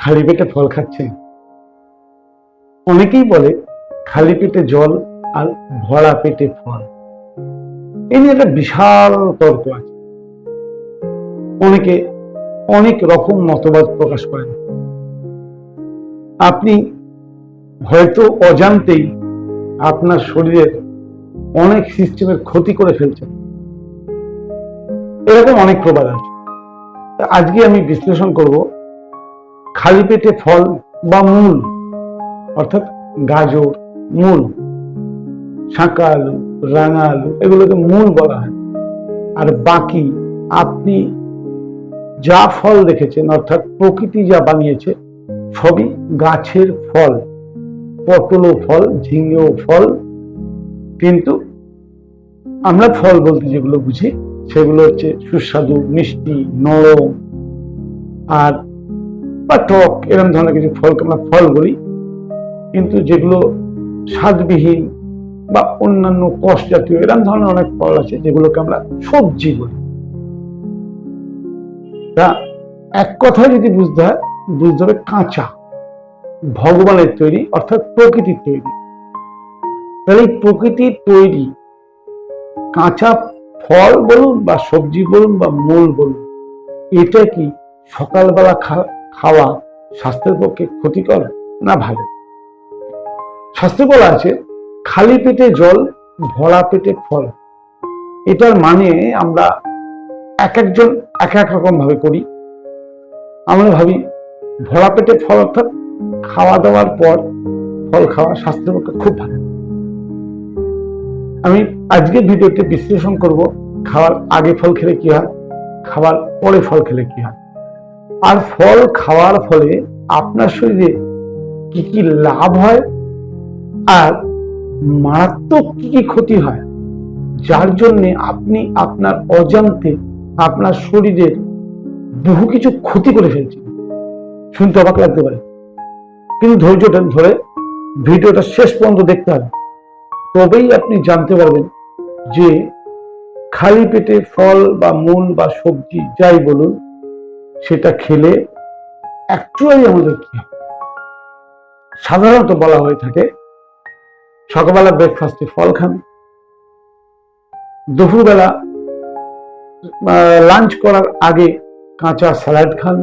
খালি পেটে ফল খাচ্ছেন অনেকেই বলে খালি পেটে জল আর ভরা পেটে ফল। এই নিয়ে একটা বিশাল তর্ক আছে। অনেকে অনেক রকম মতবাদ প্রকাশ করেন। আপনি হয়তো অজান্তেই আপনার শরীরের অনেক সিস্টেমের ক্ষতি করে ফেলছেন। এরকম অনেক প্রবাদ আছে। আজকে আমি বিশ্লেষণ করব খালি পেটে ফল বা মূল, অর্থাৎ গাজর, মূল শাঁকা আলু, রাঙা আলু, এগুলোকে মূল বলা হয়। আর বাকি আপনি যা ফল দেখেছেন, অর্থাৎ প্রকৃতি যা বানিয়েছে, সবই গাছের ফল, পটলও ফল, ঝিঙেও ফল। কিন্তু আমরা ফল বলতে যেগুলো বুঝি, সেগুলো হচ্ছে সুস্বাদু, মিষ্টি, নরম। আর বা টক এরকম ধরনের কিছু ফলকে আমরা ফল বলি। কিন্তু যেগুলো স্বাদবিহীন বা অন্যান্য কষ জাতীয় এরকম ধরনের অনেক ফল আছে যেগুলোকে আমরা সবজি বলি। তা এক কথায় যদি বুঝতে হয়, বুঝতে হবে কাঁচা, ভগবানের তৈরি, অর্থাৎ প্রকৃতির তৈরি। তাহলে এই প্রকৃতির তৈরি কাঁচা ফল বলুন বা সবজি বলুন বা মূল বলুন, এটা কি সকালবেলা খা- খাওয়া স্বাস্থ্যের পক্ষে ক্ষতিকর না ভালো? শাস্ত্রে বলা আছে, খালি পেটে জল, ভরা পেটে ফল। এটার মানে আমরা এক একজন এক এক রকম ভাবে করি। আমরা ভাবি, ভরা পেটে ফল অর্থাৎ খাওয়া দাওয়ার পর ফল খাওয়া স্বাস্থ্যের পক্ষে খুব ভালো। আমি আজকের ভিডিওতে বিশ্লেষণ করব, খাওয়ার আগে ফল খেলে কি হয়, খাওয়ার পরে ফল খেলে কি হয়। আর ফল খাওয়ার ফলে আপনার শরীরে কি কি লাভ হয়? আর মারাত্মক কি কি ক্ষতি হয়? যার জন্য আপনি আপনার অজান্তে আপনার শরীরের বহু কিছু ক্ষতি করে ফেলছেন। শুনতে অবাক লাগতে পারে। কিন্তু ধৈর্যটা ধরে ভিডিওটা শেষ পর্যন্ত দেখতে হবে। তবেই আপনি জানতে পারবেন যে খালি পেটে ফল বা মূল বা সবজি যাই বলুন সেটা খেলে অ্যাকচুয়ালি আমাদের কি? সাধারণত বলা হয়ে থাকে, সকালবেলা ব্রেকফাস্টে ফল খান, দুপুরবেলা লাঞ্চ করার আগে কাঁচা স্যালাড খান,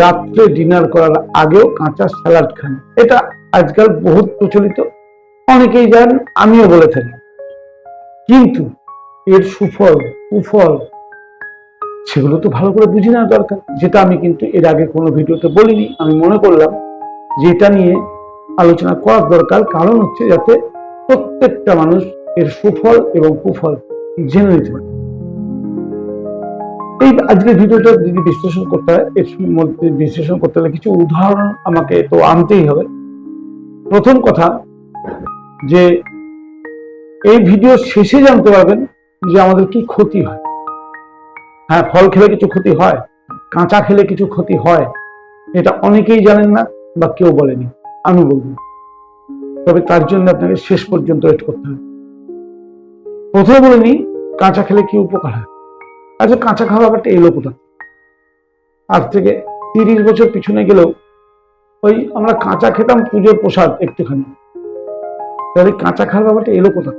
রাত্রে ডিনার করার আগেও কাঁচা স্যালাড খান। এটা আজকাল বহুত প্রচলিত, অনেকেই জানেন, আমিও বলে থাকি। কিন্তু এর সুফল, কুফল সেগুলো তো ভালো করে বুঝি না দরকার। যেটা আমি কিন্তু এর আগে কোনো ভিডিওতে বলিনি। আমি মনে করলাম যে এটা নিয়ে আলোচনা করার দরকার। কারণ হচ্ছে যাতে প্রত্যেকটা মানুষ এর সুফল এবং কুফল জেনে নিতে পারে। এই আজকের ভিডিওটা যদি বিশ্লেষণ করতে হয়, এর মধ্যে বিশ্লেষণ করতে হলে কিছু উদাহরণ আমাকে তো আনতেই হবে। প্রথম কথা যে, এই ভিডিও শেষে জানতে পারবেন যে আমাদের কি ক্ষতি হয়। হ্যাঁ ফল খেলে কিছু ক্ষতি হয়, কাঁচা খেলে কিছু ক্ষতি হয়, এটা অনেকেই জানেন না বা কেউ বলেনি আমি বলব তবে তার জন্য আপনাকে শেষ পর্যন্ত ওয়েট করতে হবে। প্রথমে বলে নিই, কাঁচা খেলে কি উপকার হয়? আচ্ছা কাঁচা খাওয়া ব্যাপারটা এলো কোথা আজ থেকে তিরিশ বছর পিছনে গেলেও ওই আমরা কাঁচা খেতাম পুজোর প্রসাদ একটুখানি। তাহলে কাঁচা খাওয়ার ব্যাপারটা এলো কোথা?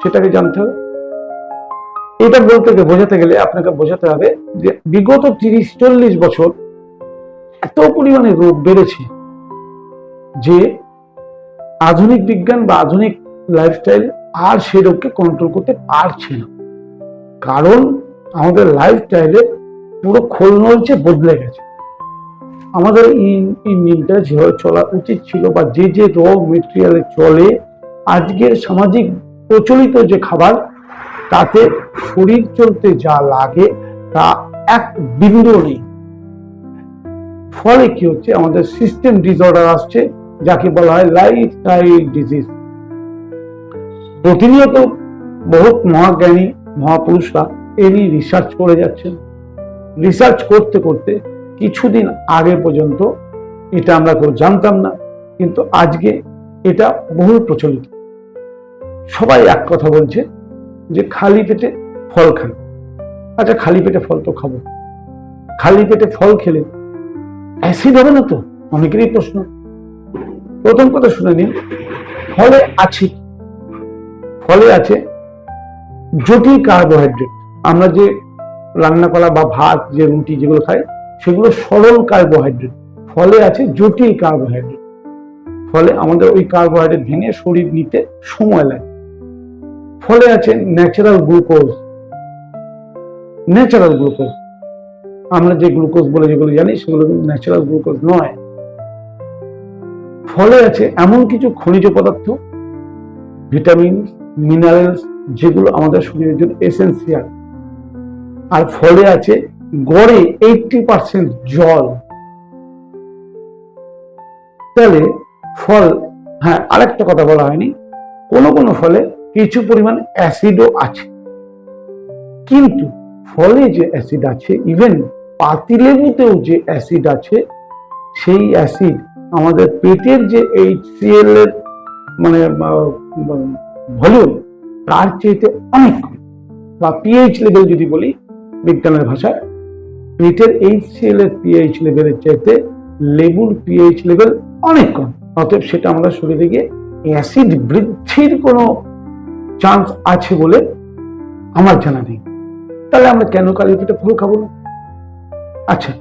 সেটাকে জানতে হবে। এটা বলতে বোঝাতে গেলে আপনাকে বোঝাতে হবে যে বিগত তিরিশ, চল্লিশ বছর এত পরিমাণে রোগ বেড়েছে যে আধুনিক বিজ্ঞান বা আধুনিক লাইফস্টাইল আর সে রোগকে কন্ট্রোল করতে পারছে না। কারণ আমাদের লাইফস্টাইলে পুরো খোল নলছে বদলে গেছে। আমাদের এই যেভাবে চলা উচিত ছিল বা যে যে র মেটেরিয়ালে চলে, আজকের সামাজিক প্রচলিত যে খাবার তাতে শরীর চলতে যা লাগে তা এক বিন্দু নেই। ফলে কি হচ্ছে? আমাদের সিস্টেম ডিসঅর্ডার আসছে, যাকে বলা হয় লাইফস্টাইল ডিজিজ প্রতিনিয়ত বহুত মহাজ্ঞানী, মহাপুরুষরা এ নিয়ে রিসার্চ করে যাচ্ছেন। রিসার্চ করতে করতে কিছুদিন আগে পর্যন্ত এটা আমরা কেউ জানতাম না, কিন্তু আজকে এটা বহু প্রচলিত। সবাই এক কথা বলছে যে খালি পেটে ফল খান আচ্ছা খালি পেটে ফল তো খাব। খালি পেটে ফল খেলে অ্যাসিড হবে না তো? অনেকেরই প্রশ্ন। প্রথম কথা শুনে নিন, ফলে আছে ফলে আছে জটিল কার্বোহাইড্রেট আমরা যে রান্না করা বা ভাত, যে রুটি যেগুলো খাই, সেগুলো সরল কার্বোহাইড্রেট ফলে আছে জটিল কার্বোহাইড্রেট ফলে আমাদের ওই কার্বোহাইড্রেট ভেঙে শরীর নিতে সময় লাগে। ফলে আছে ন্যাচারাল গ্লুকোজ ন্যাচারাল গ্লুকোজ আমরা যে গ্লুকোজ বলে যেগুলো জানি, সেগুলো ন্যাচারাল গ্লুকোজ নয়। ফলে আছে এমন কিছু খনিজ পদার্থ ভিটামিন মিনারেলস যেগুলো আমাদের শরীরের জন্য এসেন্সিয়াল আর ফলে আছে গড়ে এইটটি পার্সেন্ট জল। তাহলে ফল হ্যাঁ আরেকটা কথা বলা হয়নি। কোনো কোনো ফলে কিছু পরিমাণ অ্যাসিডও আছে। কিন্তু ফলে যে অ্যাসিড আছে, ইভেন পাতিলেবুতেও যে অ্যাসিড আছে, সেই অ্যাসিড আমাদের পেটের যে এইচসিএল এর মানে ভলিউম, তার চাইতে অনেক কম। বা পিএইচ লেভেল যদি বলি বিজ্ঞানের ভাষায়, পেটের এইচসিএল এর পিএইচ লেভেলের চাইতে লেবুর পিএইচ লেভেল অনেক কম। অতএব সেটা আমাদের শরীরে গিয়ে অ্যাসিড বৃদ্ধির কোনো চান্স আছে বলে আমার জানা নেই। তাহলে আমরা কেন কালী পিঠে ফল খাব না? আচ্ছা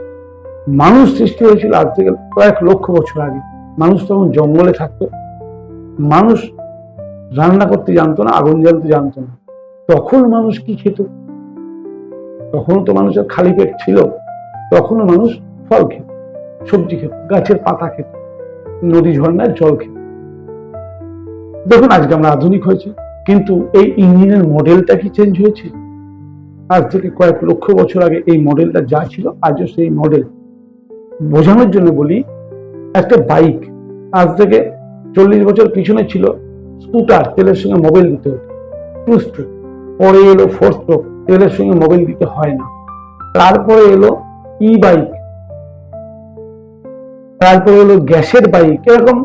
মানুষ সৃষ্টি হয়েছিল আজ থেকে কয়েক লক্ষ বছর আগে। মানুষ তখন জঙ্গলে থাকতো। মানুষ রান্না করতে জানতো না, আগুন জ্বালতে জানতো না। তখন মানুষ কি খেত? তখন তো মানুষের খালি পেট ছিল। তখনও মানুষ ফল খেত, সবজি খেত, গাছের পাতা খেত, নদী ঝর্ণায় জল খেত। দেখুন আজকে আমরা আধুনিক হয়েছে। কিন্তু এই ইঞ্জিনের মডেলটা কি চেঞ্জ হয়েছে? আজ থেকে কয়েক লক্ষ বছর আগে এই মডেলটা যা ছিল, আজও সেই মডেল। বোঝানোর জন্য বলি, একটা বাইক আজ থেকে চল্লিশ বছর পিছনে ছিল স্কুটার তেলের সঙ্গে মোবাইল দিতে হতো। টু স্ট্রোক পরে এলো ফোর স্ট্রোক তেলের সঙ্গে মোবাইল দিতে হয় না। তারপরে এলো ই বাইক তারপরে এলো গ্যাসের বাইক এরকম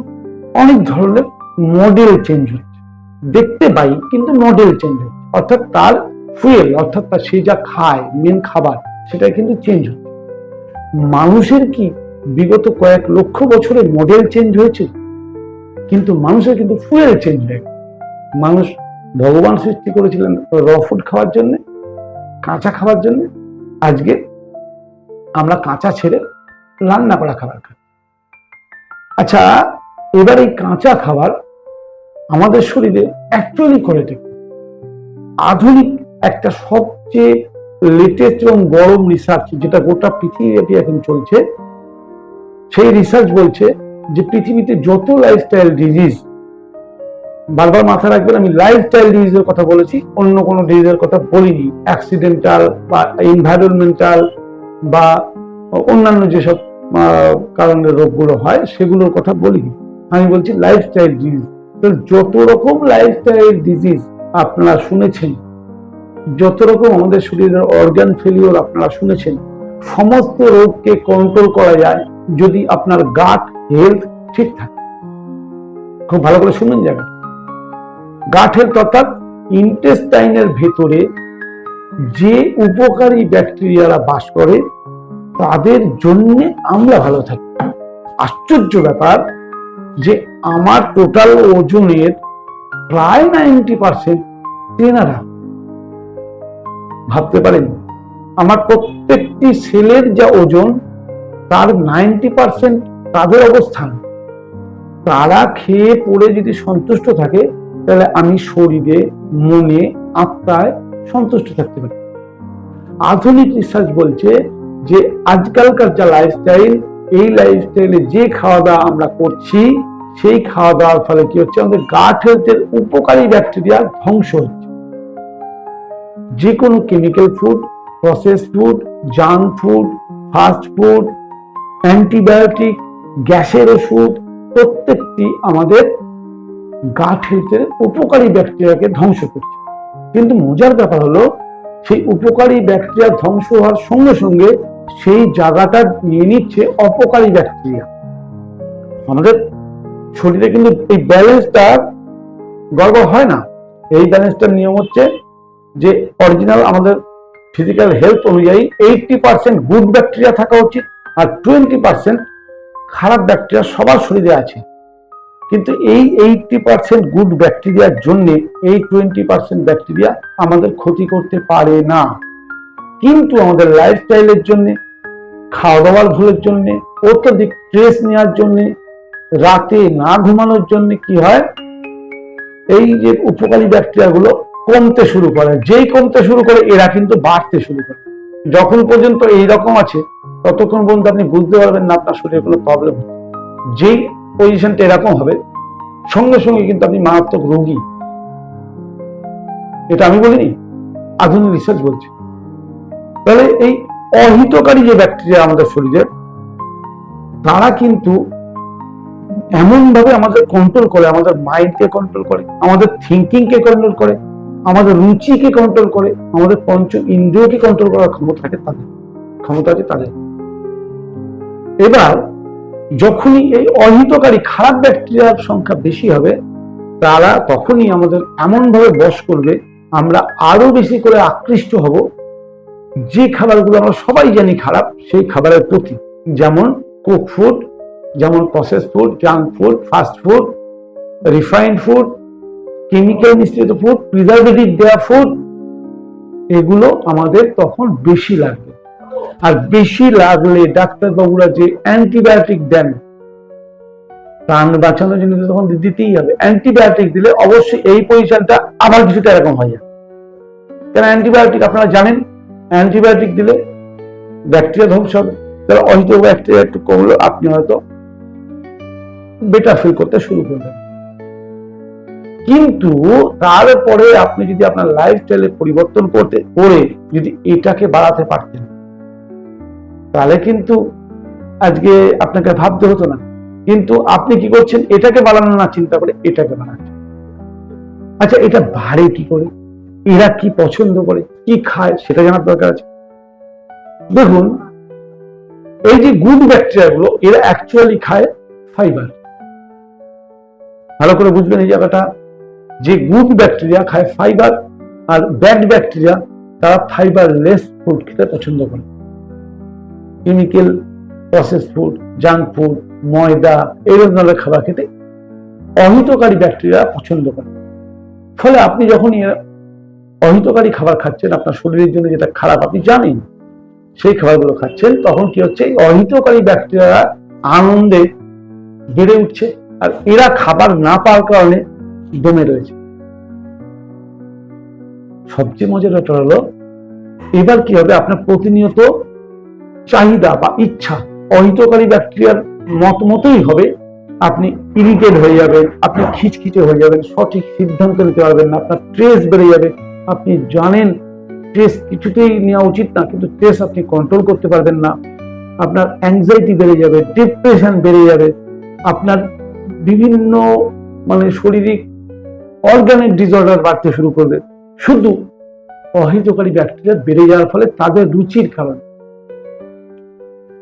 অনেক ধরনের মডেল চেঞ্জ হচ্ছে। দেখতে বাইক কিন্তু মডেল চেঞ্জ হচ্ছে। অর্থাৎ তার ফুয়েল অর্থাৎ তার সে যা খায় মেন খাবার সেটা কিন্তু চেঞ্জ হচ্ছে। মানুষের কি বিগত কয়েক লক্ষ বছরে মডেল চেঞ্জ হয়েছে? কিন্তু মানুষের কিন্তু ফুয়েল চেঞ্জ হয়ে মানুষ ভগবান সৃষ্টি করেছিলেন র ফুড খাওয়ার জন্য, কাঁচা খাওয়ার জন্য। আজকে আমরা কাঁচা ছেড়ে রান্না করা খাবার খাই আচ্ছা এবার এই কাঁচা খাবার আমাদের শরীরে অ্যাকচুয়ালি করে আধুনিক একটা সবচেয়ে লেটেস্ট এবং গরম রিসার্চ যেটা গোটা পৃথিবীব্যাপী এখন চলছে সেই রিসার্চ বলছে যে পৃথিবীতে যত লাইফস্টাইল ডিজিজ বারবার মাথা রাখবেন আমি লাইফস্টাইল ডিজিজের কথা বলেছি অন্য কোনো ডিজিজের কথা বলিনি। অ্যাক্সিডেন্টাল বা এনভায়রনমেন্টাল বা অন্যান্য যেসব আহ, কারণে রোগগুলো হয় সেগুলোর কথা বলিনি। আমি বলছি লাইফস্টাইল ডিজিজ তো যত রকম লাইফস্টাইল ডিজিজ আপনারা শুনেছেন, যত রকম আমাদের শরীরের অর্গান ফেলিওর আপনারা শুনেছেন, সমস্ত রোগকে কন্ট্রোল করা যায় যদি আপনার গাট হেলথ ঠিক থাকে। খুব ভালো করে শুনুন জায়গা গাট হেলথ অর্থাৎ ইন্টেস্টাইনের ভেতরে যে উপকারী ব্যাকটেরিয়ারা বাস করে, তাদের জন্য আমরা ভালো থাকি। আশ্চর্য ব্যাপার যে আমার টোটাল ওজনের প্রায় নাইনটি পার্সেন্ট তেনারা ভাবতে পারেন, আমার প্রত্যেকটি সেলের যা ওজন, তার নাইনটি পার্সেন্ট তাদের অবস্থান। তারা খেয়ে পড়ে যদি সন্তুষ্ট থাকে, তাহলে আমি শরীরে, মনে, আত্মায় সন্তুষ্ট থাকতে পারি। আধুনিক রিসার্চ বলছে যে আজকালকার যা লাইফস্টাইল এই লাইফস্টাইলে যে খাওয়া দাওয়া আমরা করছি, সেই খাওয়া দাওয়ার ফলে কি হচ্ছে? আমাদের গাট হেলথের উপকারী ব্যাকটেরিয়া ধ্বংস হচ্ছে। যে কোনো chemical food process food junk food fast food antibiotic গ্যাসের ওষুধ, প্রত্যেকটি আমাদের গাট হেলথের উপকারী ব্যাকটেরিয়াকে ধ্বংস করছে। কিন্তু মজার ব্যাপার হলো, সেই উপকারী ব্যাকটেরিয়া ধ্বংস হওয়ার সঙ্গে সঙ্গে সেই জায়গাটা নিয়ে নিচ্ছে অপকারী ব্যাকটেরিয়া। আমাদের শরীরে কিন্তু এই ব্যালেন্সটা গড়বড় হয় না। এই ব্যালেন্সটার নিয়ম হচ্ছে যে অরিজিনাল আমাদের ফিজিক্যাল হেলথ অনুযায়ী এইটটি পার্সেন্ট গুড ব্যাকটেরিয়া থাকা উচিত আর টোয়েন্টি পার্সেন্ট খারাপ ব্যাকটেরিয়া সবার শরীরে আছে। কিন্তু এই এইটটি পার্সেন্ট গুড ব্যাকটেরিয়ার জন্যে এই টোয়েন্টি পার্সেন্ট ব্যাকটেরিয়া আমাদের ক্ষতি করতে পারে না। কিন্তু আমাদের লাইফস্টাইলের জন্য খাওয়া দাওয়ার ভুলের জন্য, অত্যধিক স্ট্রেস নেওয়ার জন্য, রাতে না ঘুমানোর জন্য কি হয়? এই যে উপকারী ব্যাকটেরিয়া গুলো কমতে শুরু করে। যেই কমতে শুরু করে, এরা কিন্তু বাড়তে শুরু করে। যখন পর্যন্ত এই রকম আছে, ততক্ষণ পর্যন্ত আপনি বুঝতে পারবেন না আপনার শরীরে কোনো প্রবলেম যেই পজিশনটা এরকম হবে, সঙ্গে সঙ্গে কিন্তু আপনি মারাত্মক রোগী। এটা আমি বলিনি, আধুনিক রিসার্চ বলছে। তাহলে এই অহিতকারী যে ব্যাকটেরিয়া আমাদের শরীরে, তারা কিন্তু এমন ভাবে আমাদের কন্ট্রোল করে, আমাদের মাইন্ডকে কন্ট্রোল করে, আমাদের থিঙ্কিং কে কন্ট্রোল করে, আমাদের রুচিকে কন্ট্রোল করে, আমাদের পঞ্চ ইন্দ্রিয়কে কন্ট্রোল করার ক্ষমতা থাকে তাদের, ক্ষমতা আছে তাদের। এবার যখনই এই অহিতকারী খারাপ ব্যাকটেরিয়ার সংখ্যা বেশি হবে, তারা তখনই আমাদের এমন ভাবে বশ করবে, আমরা আরও বেশি করে আকৃষ্ট হব যে খাবারগুলো আমরা সবাই জানি খারাপ, সেই খাবারের প্রতি যেমন কুক ফুড যেমন process food junk food fast food refined food chemical মিশ্রিত ফুড প্রিজারভেটিভ দেওয়া ফুড এগুলো আমাদের তখন বেশি লাগবে। আর বেশি লাগলে ডাক্তারবাবুরা যে অ্যান্টিবায়োটিক দেন, প্রাণ বাঁচানোর জন্য তখন দিতেই হবে। অ্যান্টিবায়োটিক দিলে অবশ্যই এই পজিশনটা আবার কিছুটা এরকম হয়ে যাবে। কেন অ্যান্টিবায়োটিক আপনারা জানেন? অ্যান্টিবায়োটিক দিলে ব্যাকটেরিয়া ধ্বংস হবে। তাহলে অহিত ব্যাকটেরিয়া একটু কমলো, আপনি হয়তো বেটার ফিল করতে শুরু করবেন। কিন্তু তারপরে আপনি যদি আপনার লাইফস্টাইলে পরিবর্তন করতে, করে যদি এটাকে বাড়াতে পারতেন, তাহলে কিন্তু আজকে আপনাকে ভাবতে হতো না। কিন্তু আপনি কি করছেন? এটাকে বাড়ানো না, চিন্তা করে এটাকে বাড়াচ্ছেন। আচ্ছা এটা বাড়ে কি করে? এরা কি পছন্দ করে, কি খায় সেটা জানার দরকার আছে। দেখুন, এই যে গুড ব্যাকটেরিয়া গুলো এরা অ্যাকচুয়ালি খায় ফাইবার ভালো করে বুঝবেন এই জায়গাটা। যে গুড ব্যাকটেরিয়া খায় ফাইবার আর ব্যাড ব্যাকটেরিয়া, তারা ফাইবার লেস ফুড খেতে পছন্দ করে। Chemical process food junk food ময়দা, এই ধরনের খাবার খেতে অহিতকারী ব্যাকটেরিয়া পছন্দ করে। ফলে আপনি যখন অহিতকারী খাবার খাচ্ছেন, আপনার শরীরের জন্য যেটা খারাপ, আপনি জানেন। সেই খাবারগুলো খাচ্ছেন, তখন কি হচ্ছে অহিতকারী ব্যাকটেরিয়া আনন্দে বেড়ে উঠছে আর এরা খাবার না পাওয়ার কারণে দমে রয়েছে। সবচেয়ে মজার ব্যাপার হলো, এবার কি হবে, আপনার প্রতিনিয়ত চাহিদা বা ইচ্ছা অহিতকারী ব্যাকটেরিয়ার মত মতোই হবে, আপনি ইরিটেড হয়ে যাবেন, আপনি খিচখিচে হয়ে যাবেন, সঠিক সিদ্ধান্ত নিতে পারবেন না, আপনার স্ট্রেস বেড়ে যাবে আপনি জানেন স্ট্রেস কিছুতেই নেওয়া উচিত না, কিন্তু স্ট্রেস আপনি কন্ট্রোল করতে পারবেন না। আপনার অ্যাংজাইটি বেড়ে যাবে ডিপ্রেশন বেড়ে যাবে। আপনার বিভিন্ন মানে শারীরিক অর্গানিক ডিসঅর্ডার বাড়তে শুরু করবে। শুধু অহিতকারী ব্যাকটেরিয়া বেড়ে যাওয়ার ফলে তাদের রুচির কারণে।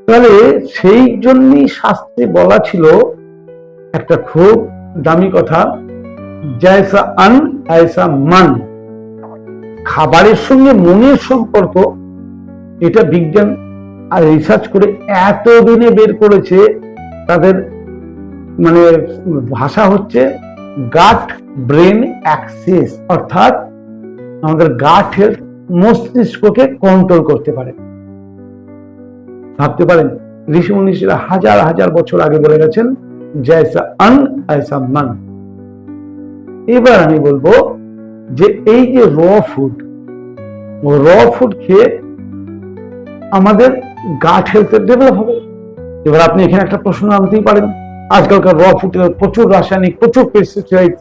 তাহলে সেই জন্যই শাস্ত্রে বলা ছিল, একটা খুব দামি কথা, জয়সা আন, আয়সা মান। খাবারের সঙ্গে মনের সম্পর্ক, এটা বিজ্ঞান আর রিসার্চ করে এতদিনে বের করেছে, তাদের মানে ভাষা হচ্ছে গাট ব্রেন অ্যাক্সেস অর্থাৎ আমাদের হেলথ মস্তিষ্ককে কন্ট্রোল করতে পারে। ভাবতে পারেন, ঋষি মনীষীরা হাজার হাজার বছর আগে বলে গেছেন জয়সা আন আয়সা মান এবার আমি বলব যে এই যে র ফুড র ফুড খেয়ে আমাদের গাট হেলথের ডেভেলপ হবে। এবার আপনি এখানে একটা প্রশ্ন আনতেই পারেন, আজকালকার র ফুডে প্রচুর রাসায়নিক, প্রচুর পেস্টিসাইড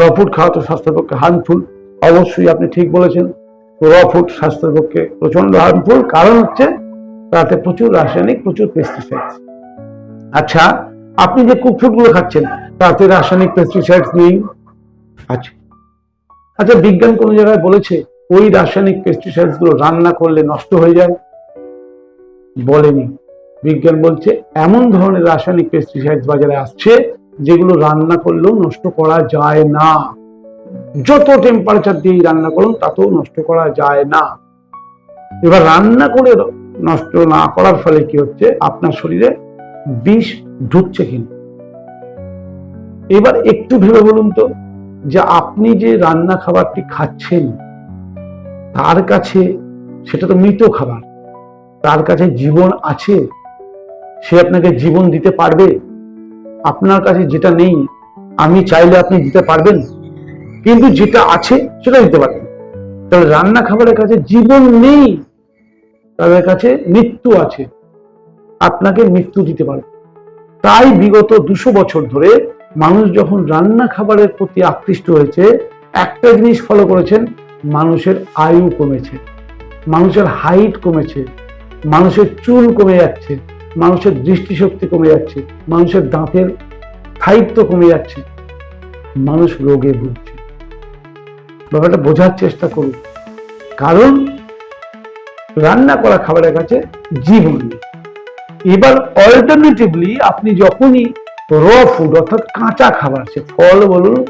র ফুড খাওয়া তো স্বাস্থ্যের পক্ষে হার্মফুল অবশ্যই আপনি ঠিক বলেছেন র ফুড স্বাস্থ্যের পক্ষে প্রচণ্ড হার্মফুল কারণ হচ্ছে তাতে প্রচুর রাসায়নিক, প্রচুর পেস্টিসাইড আচ্ছা আপনি যে কুক ফুডগুলো খাচ্ছেন, তাতে রাসায়নিক পেস্টিসাইড নেই। আচ্ছা আচ্ছা বিজ্ঞান কোন জায়গায় বলেছে ওই রাসায়নিক পেস্টিসাইডগুলো রান্না করলে নষ্ট হয়ে যায়? বলেনি। বিজ্ঞান বলছে এমন ধরনের রাসায়নিক পেস্টিসাইড বাজারে আসছে যেগুলো রান্না করলেও নষ্ট করা যায় না। যত টেম্পারেচার দিয়ে রান্না করুন, তাতেও নষ্ট করা যায় না। এবার রান্না করে নষ্ট না করার ফলে কি হচ্ছে? আপনার শরীরে বিষ ঢুকছে কিন্তু এবার একটু ভেবে বলুন তো। যে আপনি যে রান্না খাবারটি খাচ্ছেন, তার কাছে সেটা তো মৃত খাবার। তার কাছে জীবন আছে, সে আপনাকে জীবন দিতে পারবে। আপনার কাছে যেটা নেই, আমি চাইলে আপনি দিতে পারবেন। কিন্তু যেটা আছে, সেটা দিতে পারবেন। তাহলে রান্না খাবারের কাছে জীবন নেই, তাদের কাছে মৃত্যু আছে। আপনাকে মৃত্যু দিতে পারবে। তাই বিগত দুশো বছর ধরে মানুষ যখন রান্না খাবারের প্রতি আকৃষ্ট হয়েছে, একটা জিনিস ফলো করেছেন, মানুষের আয়ু কমেছে, মানুষের হাইট কমেছে, মানুষের চুল কমে যাচ্ছে, মানুষের দৃষ্টিশক্তি কমে যাচ্ছে, মানুষের দাঁতের স্থায়িত্ব কমে যাচ্ছে, মানুষ রোগে ভুগছে। ব্যাপারটা বোঝার চেষ্টা করুন, কারণ রান্না করা খাবারের কাছে জীবন এবার অল্টারনেটিভলি আপনি যখনই র ফুড অর্থাৎ কাঁচা খাবার, সে ফল বলুন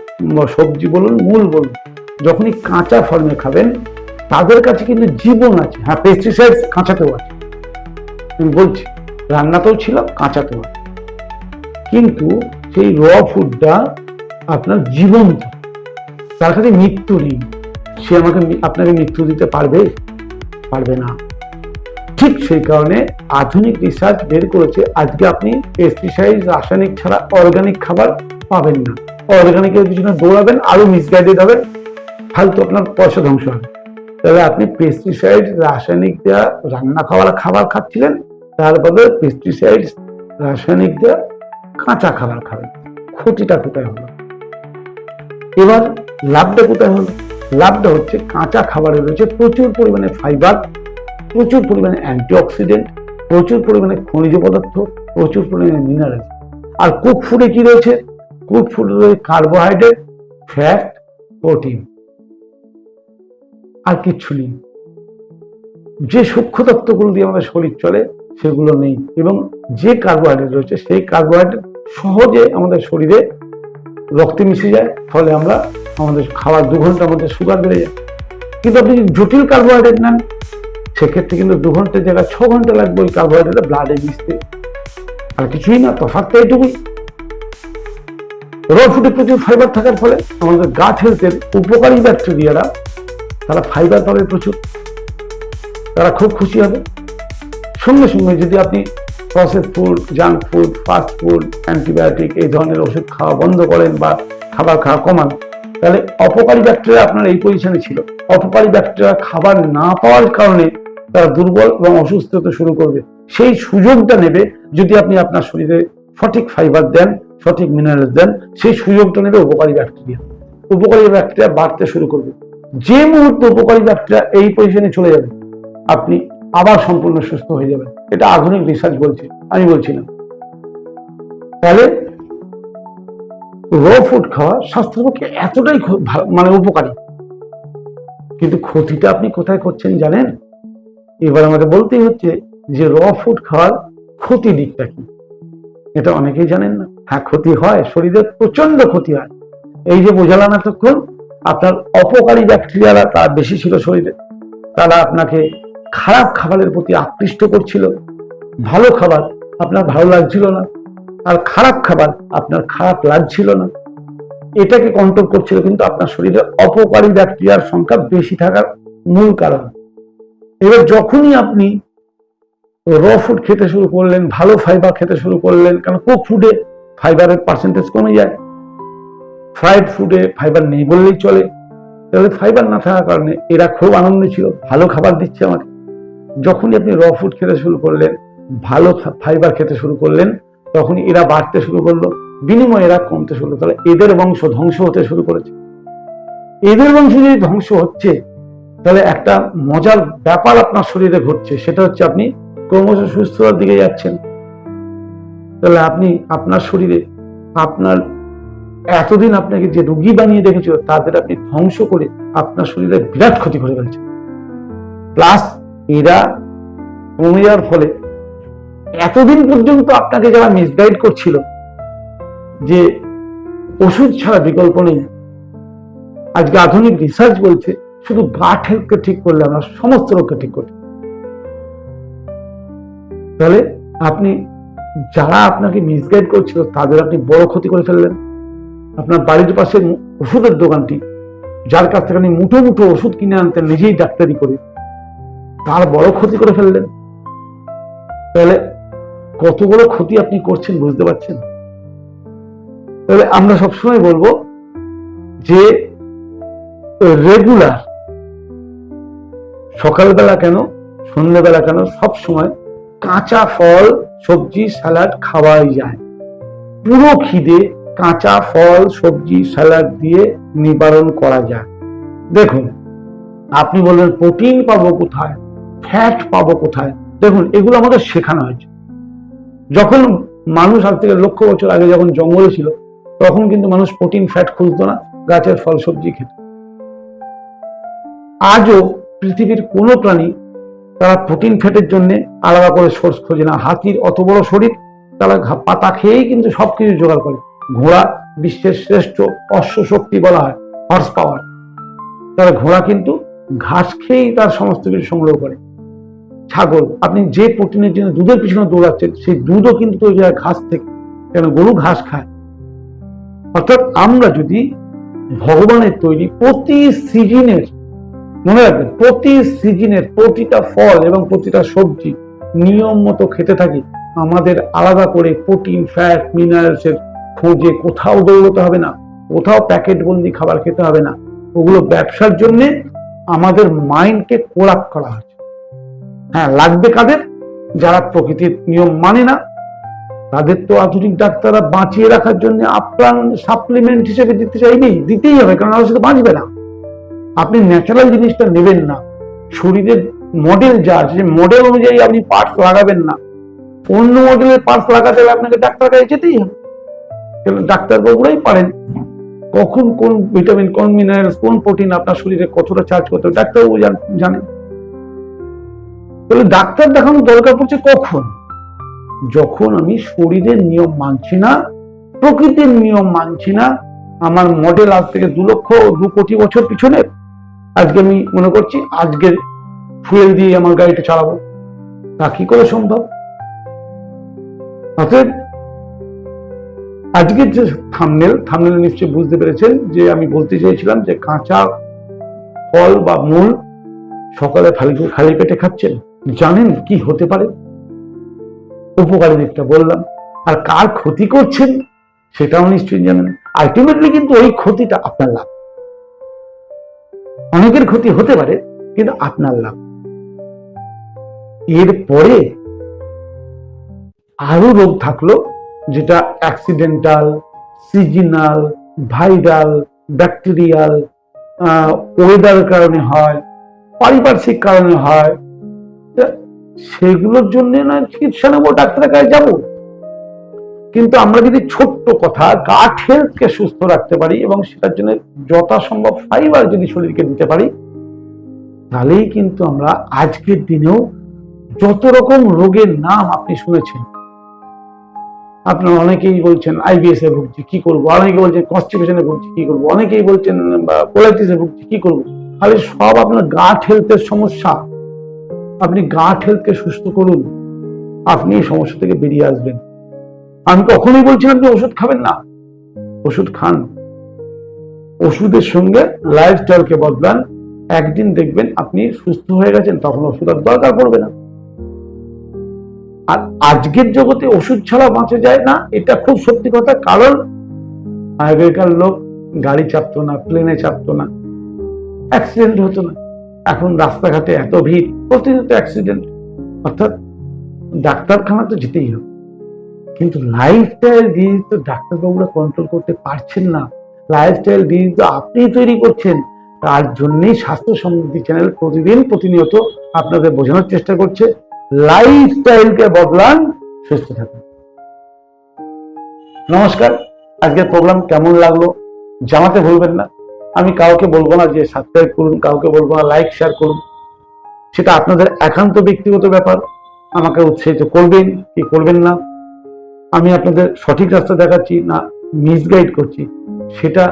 সবজি বলুন, মূল বলুন, যখনই কাঁচা ফর্মে খাবেন, তাদের কাছে কিন্তু জীবন আছে। হ্যাঁ পেস্টিসাইড কাঁচাতেও আছে। আমি বলছি, রান্নাতেও ছিল, কাঁচাতেও আছে। কিন্তু সেই র ফুডটা আপনার জীবন্ত। তার কাছে মৃত্যু নেই সে আমাকে আপনাকে মৃত্যু দিতে পারবে? পারবে না। ঠিক সেই কারণে আধুনিক রিসার্চ বের করেছে। আজকে আপনি পেস্টিসাইড রাসায়নিক ছাড়া অর্গানিক খাবার পাবেন না। অর্গানিকের পিছনে দৌড়াবেন আরও মিসগাইডেড হবেন, ফালতু আপনার পয়সা ধ্বংস হবে। তবে আপনি পেস্টিসাইড রাসায়নিক দেওয়া রান্না খাওয়ার খাবার খাচ্ছিলেন, তার বদলে পেস্টিসাইড রাসায়নিক দেওয়া কাঁচা খাবার খাবেন। ক্ষতিটা কোথায় হলো? এবার লাভটা কোথায় হলো? লাভটা হচ্ছে কাঁচা খাবারে রয়েছে প্রচুর পরিমাণে ফাইবার প্রচুর পরিমাণে অ্যান্টিঅক্সিডেন্ট প্রচুর পরিমাণে খনিজ পদার্থ, প্রচুর পরিমাণে মিনারেল আর কুক ফুডে কি রয়েছে? কুক ফুডে রয়েছে কার্বোহাইড্রেট ফ্যাট প্রোটিন আর কিচ্ছু নেই। যে সূক্ষ্ম তত্ত্বগুলো দিয়ে আমাদের শরীর চলে, সেগুলো নেই। এবং যে কার্বোহাইড্রেট রয়েছে, সেই কার্বোহাইড্রেট সহজে আমাদের শরীরে রক্তে মিশে যায়, ফলে আমরা আমাদের খাওয়ার দু ঘণ্টার মধ্যে সুগার বেড়ে যায়। কিন্তু আপনি জটিল কার্বোহাইড্রেট নেন সেক্ষেত্রে কিন্তু দু ঘণ্টার জায়গায় ছ ঘণ্টা লাগবে ওই কার্বোহাইড্রেট ব্লাডে মিশতে। আর কিছুই না তফাৎটা এইটুকুই। র ফুডে প্রচুর ফাইবার থাকার ফলে আমাদের গাট হেলথের উপকারী ব্যাকটেরিয়ারা তারা ফাইবার পাবে প্রচুর। তারা খুব খুশি হবে। সঙ্গে সঙ্গে যদি আপনি process food junk food fast food antibiotic এই ধরনের ওষুধ খাওয়া বন্ধ করেন বা খাবার খাওয়া কমান, তাহলে অপকারী ব্যাকটেরিয়া আপনার এই পজিশনে ছিল। অপকারী ব্যাকটেরিয়া খাবার না পাওয়ার কারণে তারা দুর্বল এবং অসুস্থ হতে শুরু করবে। সেই সুযোগটা নেবে যদি আপনি আপনার শরীরে সঠিক ফাইবার দেন, সঠিক মিনারেল দেন, সেই সুযোগটা নেবে উপকারী ব্যাকটেরিয়া উপকারী ব্যাকটেরিয়া বাড়তে শুরু করবে। যে মুহূর্তে উপকারী ব্যাকটেরিয়া এই পজিশনে চলে যাবে, আপনি আবার সম্পূর্ণ সুস্থ হয়ে যাবেন। এটা আধুনিক রিসার্চ বলছে, আমি বলছিলাম। তাহলে র ফুড খাওয়া স্বাস্থ্যের পক্ষে এতটাই মানে উপকারী। কিন্তু ক্ষতিটা আপনি কোথায় করছেন জানেন? এবার আমাকে বলতেই হচ্ছে যে র ফুড খাওয়ার ক্ষতি দিকটা কি? এটা অনেকেই জানেন না। হ্যাঁ ক্ষতি হয় শরীরের প্রচণ্ড ক্ষতি হয়। এই যে বোঝালাম এতক্ষণ, আপনার অপকারী ব্যাকটেরিয়ারা তার বেশি ছিল শরীরে। তারা আপনাকে খারাপ খাবারের প্রতি আকৃষ্ট করছিল। ভালো খাবার আপনার ভালো লাগছিল না। আর খারাপ খাবার আপনার খারাপ লাগছিল না। এটাকে কন্ট্রোল করছিল কিন্তু আপনার শরীরে অপকারী ব্যাকটেরিয়ার সংখ্যা বেশি থাকার মূল কারণ। এবার যখনই আপনি র ফুড খেতে শুরু করলেন, ভালো ফাইবার খেতে শুরু করলেন কারণ কুক ফুডে ফাইবারের পার্সেন্টেজ কমে যায়? ফ্রাইড ফুডে ফাইবার নেই বললেই চলে। তাহলে ফাইবার না থাকার কারণে এরা খুব আনন্দে ছিল, ভালো খাবার দিচ্ছে আমাকে। যখনই আপনি র ফুড খেতে শুরু করলেন, ভালো ফাইবার খেতে শুরু করলেন তখন এরা বাড়তে শুরু করল, বিনিময়ে এরা কমতে শুরু করল। তাহলে এদের বংশ ধ্বংস হতে শুরু করেছে। এদের বংশ যদি ধ্বংস হচ্ছে তাহলে একটা মজার ব্যাপার আপনার শরীরে ঘটছে, সেটা হচ্ছে আপনি ক্রমশ সুস্থতার দিকে যাচ্ছেন। তাহলে আপনি আপনার শরীরে আপনার এতদিন আপনাকে যে রুগী বানিয়ে রেখেছিল তাদের আপনি ধ্বংস করে আপনার শরীরে বিরাট ক্ষতি করে ফেলছেন প্লাস এরা কমে যাওয়ার ফলে এতদিন পর্যন্ত আপনাকে যারা মিসগাইড করছিল যে ওষুধ ছাড়া বিকল্প নেই, আজকে আধুনিক রিসার্চ বলছে শুধু হেলথকে ঠিক করলে আমরা সমস্ত রোগকে ঠিক করি তাহলে আপনি, যারা আপনাকে মিসগাইড করছিল, তাদের আপনি বড় ক্ষতি করে ফেললেন। আপনার বাড়ির পাশে ওষুধের দোকানটি, যার কাছ থেকে আপনি মুঠো মুঠো ওষুধ কিনে আনতেন নিজেই ডাক্তারি করে তার বড় ক্ষতি করে ফেললেন। তাহলে কত বড় ক্ষতি আপনি করছেন বুঝতে পারছেন? তাহলে আমরা সবসময় বলব যে রেগুলার সকালবেলা কেন, সন্ধ্যেবেলা কেন? সব সময় কাঁচা ফল, সবজি স্যালাড খাওয়াই যায়। পুরো খিদে কাঁচা ফল, সবজি স্যালাড দিয়ে নিবারণ করা যায়। দেখুন, আপনি বললেন, প্রোটিন পাবো কোথায়? ফ্যাট পাবো কোথায়? দেখুন, এগুলো আমাদের শেখানো হয়েছে। যখন মানুষ আজ থেকে লক্ষ বছর আগে যখন জঙ্গলে ছিল, তখন কিন্তু মানুষ প্রোটিন, ফ্যাট খুঁজতো না, গাছের ফল, সবজি খেত। আজও পৃথিবীর কোনো প্রাণী তারা প্রোটিন ফ্যাটের জন্য আলাদা করে সোর্স খোঁজে না। হাতির অত বড় শরীর, তারা পাতা খেয়েই কিন্তু সবকিছু জোগাড় করে। ঘোড়া বিশ্বের শ্রেষ্ঠ অশ্ব শক্তি বলা হয় হর্স পাওয়ার তারা ঘোড়া কিন্তু ঘাস খেয়েই তার সমস্ত কিছু সংগ্রহ করে। ছাগল, আপনি যে প্রোটিনের জন্য দুধের পিছনে দৌড়াচ্ছেন, সেই দুধও কিন্তু তৈরি হয় ঘাস থেকে, কেন গরু ঘাস খায়। অর্থাৎ আমরা যদি ভগবানের তৈরি প্রতি সিজনের মনে রাখবেন, প্রতি সিজনের প্রতিটা ফল এবং প্রতিটা সবজি নিয়ম মতো খেতে থাকি। আমাদের আলাদা করে প্রোটিন ফ্যাট মিনারেলসের খোঁজে কোথাও দৌড়তে হবে না, কোথাও প্যাকেট বন্দি খাবার খেতে হবে না। ওগুলো ব্যবসার জন্য আমাদের মাইন্ডকে কোরাপ করা হয়েছে। হ্যাঁ লাগবে কাদের? যারা প্রকৃতির নিয়ম মানে না, তাদের তো আধুনিক ডাক্তাররা বাঁচিয়ে রাখার জন্য আপ্রাণ সাপ্লিমেন্ট হিসেবে দিতে চাইবেই, দিতেই হবে, কারণ সাথে বাঁচবে না। আপনি ন্যাচারাল জিনিসটা নেবেন না। শরীরের মডেল যা আছে মডেল অনুযায়ী আপনি পার্টস লাগাবেন না। অন্য মডেলের পার্টস লাগাতে হলে আপনাকে ডাক্তার কাছে যেতেই হবে। ডাক্তারবাবুরাই পারেন। কখন কোন ভিটামিন কোন মিনারেলস কোন প্রোটিন আপনার শরীরে কতটা চার্জ করতে হবে, ডাক্তারবাবু জান- জানেন। তাহলে ডাক্তার দেখানোর দরকার পড়ছে কখন? যখন আমি শরীরের নিয়ম মানছি না, প্রকৃতির নিয়ম মানছি না, আমার মডেল আজ থেকে দু লক্ষ, দু কোটি বছর পিছনে আজকে আমি মনে করছি আজকের ফুয়েল দিয়ে আমার গাড়িটা চালাবো। তা কি করে সম্ভব? অতএব আজকের যে থামনেল থামনেল নিশ্চয়ই বুঝতে পেরেছেন যে আমি বলতে চেয়েছিলাম যে কাঁচা ফল বা মূল সকালে খালি খালি পেটে খাচ্ছেন। জানেন কি হতে পারে? উপকারী দিকটা বললাম। আর কার ক্ষতি করছেন সেটাও নিশ্চয়ই জানেন। আলটিমেটলি কিন্তু ওই ক্ষতিটা আপনার লাভ। অনেকের ক্ষতি হতে পারে, কিন্তু আপনার লাভ। এরপরে আরও রোগ থাকল, যেটা accidental seasonal viral bacterial weather কারণে হয়, পারিপার্শ্বিক কারণে হয়। সেগুলোর জন্য না চিকিৎসা নেব, ডাক্তারের কাছে যাব? কিন্তু আমরা যদি ছোট্ট কথা গাট হেলথকে সুস্থ রাখতে পারি এবং সেটার জন্য যথাসম্ভব ফাইবার যদি শরীরকে দিতে পারি, তাহলেই কিন্তু আমরা আজকের দিনেও যত রকম রোগের নাম আপনি শুনেছেন, আপনার অনেকেই বলছেন আইবিএস এ ভুগছি, কি করব? অনেকে বলছেন কনস্টিপেশনে ভুগছি, কি করব? অনেকেই বলছেন কোলাইটিসে ভুগছি, কি করব? তাহলে সব আপনার গাট হেলথের সমস্যা। আপনি গাট হেলথকে সুস্থ করুন। আপনি এই সমস্যা থেকে বেরিয়ে আসবেন। আমি কখনোই বলছিলাম আপনি ওষুধ খাবেন না। ওষুধ খান। ওষুধের সঙ্গে লাইফস্টাইলকে বদলান। একদিন দেখবেন আপনি সুস্থ হয়ে গেছেন, তখন ওষুধ আর দরকার পড়বে না। আর আজকের জগতে ওষুধ ছাড়া বাঁচা যায় না, এটা খুব সত্যি কথা। কারণ আগেকার লোক গাড়ি চাপতো না প্লেনে চাপতো না। অ্যাক্সিডেন্ট হতো না। এখন রাস্তাঘাটে এত ভিড়, প্রতিনিয়ত অ্যাক্সিডেন্ট অর্থাৎ ডাক্তারখানা তো যেতেই হবে। কিন্তু লাইফস্টাইল ডিজিজ তো ডাক্তারবাবুরা কন্ট্রোল করতে পারছেন না। লাইফস্টাইল ডিজিজ তো আপনি তৈরি করছেন। তার জন্যই স্বাস্থ্য সমৃদ্ধি চ্যানেল প্রতিদিন প্রতিনিয়ত আপনাদের বোঝানোর চেষ্টা করছে। লাইফস্টাইলকে বদলান, সুস্থ থাকুন। নমস্কার আজকের প্রোগ্রাম কেমন লাগল জানাতে ভুলবেন না। আমি কাউকে বলব না যে সাবস্ক্রাইব করুন, কাউকে বলব না লাইক শেয়ার করুন। সেটা আপনাদের একান্ত ব্যক্তিগত ব্যাপার। আমাকে উৎসাহিত করবেন কি করবেন না। আমি আপনাদের সঠিক রাস্তা দেখাচ্ছি না মিসগাইড করছি, সেটা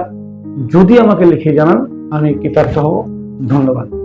যদি আমাকে লিখে জানান, আমি কৃতার্থ হব। ধন্যবাদ।